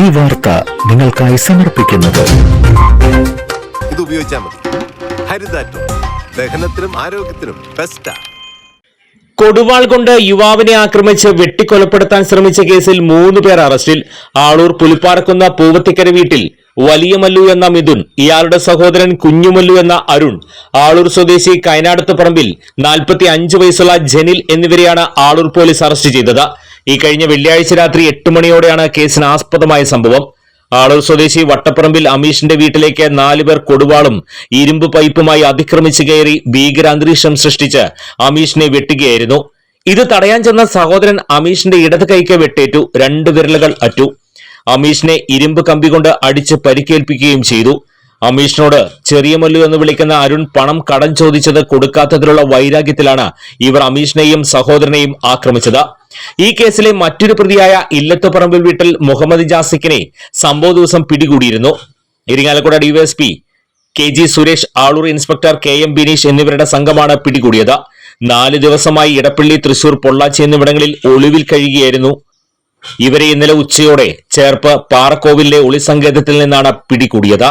ഈ വാർത്ത നിങ്ങൾക്കായി സമർപ്പിക്കുന്നത്. ഇത് ഉപയോഗിച്ചാൽ മതി. ഹരിതാറ്റോ. ദഹനത്തിനും ആരോഗ്യത്തിനും ബെസ്റ്റാ കൊടുവാൾ കൊണ്ട് യുവാവിനെ ആക്രമിച്ച് വെട്ടിക്കൊലപ്പെടുത്താൻ ശ്രമിച്ച കേസിൽ മൂന്ന് പേർ അറസ്റ്റിൽ. ആളൂർ പുലിപ്പാറക്കുന്ന പൂവത്തിക്കര വീട്ടിൽ വലിയ മല്ലു എന്ന മിഥുൻ ഇയാളുടെ സഹോദരൻ കുഞ്ഞുമല്ലു എന്ന അരുൺ ആളൂർ സ്വദേശി കൈനാടത്ത് പറമ്പിൽ നാൽപ്പത്തി അഞ്ച് വയസ്സുള്ള ജനിൽ എന്നിവരെയാണ് ആളൂർ പോലീസ് അറസ്റ്റ് ചെയ്തത്. ഈ കഴിഞ്ഞ വെള്ളിയാഴ്ച രാത്രി എട്ട് മണിയോടെയാണ് കേസിന് ആസ്പദമായ സംഭവം. ആളൂർ സ്വദേശി വട്ടപ്പറമ്പിൽ അമീഷിന്റെ വീട്ടിലേക്ക് നാലുപേർ കൊടുവാളും ഇരുമ്പ് പൈപ്പുമായി അതിക്രമിച്ചു കയറി ഭീകരാന്തരീക്ഷം സൃഷ്ടിച്ച് അമീഷിനെ വെട്ടുകയായിരുന്നു. ഇത് തടയാൻ ചെന്ന സഹോദരൻ അമീഷിന്റെ ഇടത് കൈക്ക് വെട്ടേറ്റു. രണ്ട് വിരലുകൾ അറ്റു. അമീഷിനെ ഇരുമ്പ് കമ്പി കൊണ്ട് അടിച്ച് പരിക്കേൽപ്പിക്കുകയും ചെയ്തു. അമീഷിനോട് ചെറിയ മല്ലു എന്ന് വിളിക്കുന്ന അരുൺ പണം കടം ചോദിച്ചത് കൊടുക്കാത്തതിലുള്ള വൈരാഗ്യത്തിലാണ് ഇവർ അമീഷിനെയും സഹോദരനെയും ആക്രമിച്ചത്. ഈ കേസിലെ മറ്റൊരു പ്രതിയായ ഇല്ലത്തുപറമ്പിൽ വീട്ടിൽ മുഹമ്മദ് ജാസിക്കിനെ സംഭവ ദിവസം പിടികൂടിയിരുന്നു. Irinjalakuda DYSP K G Suresh Aloor inspector K M Bineesh എന്നിവരുടെ സംഘമാണ് പിടികൂടിയത്. നാല് ദിവസമായി ഇടപ്പള്ളി തൃശൂർ പൊള്ളാച്ചി എന്നിവിടങ്ങളിൽ ഒളിവിൽ കഴിയുകയായിരുന്നു. ഇവരെ ഇന്നലെ ഉച്ചയോടെ ചേർപ്പ് പാറക്കോവിലെ ഒളിസങ്കേതത്തിൽ നിന്നാണ് പിടികൂടിയത്.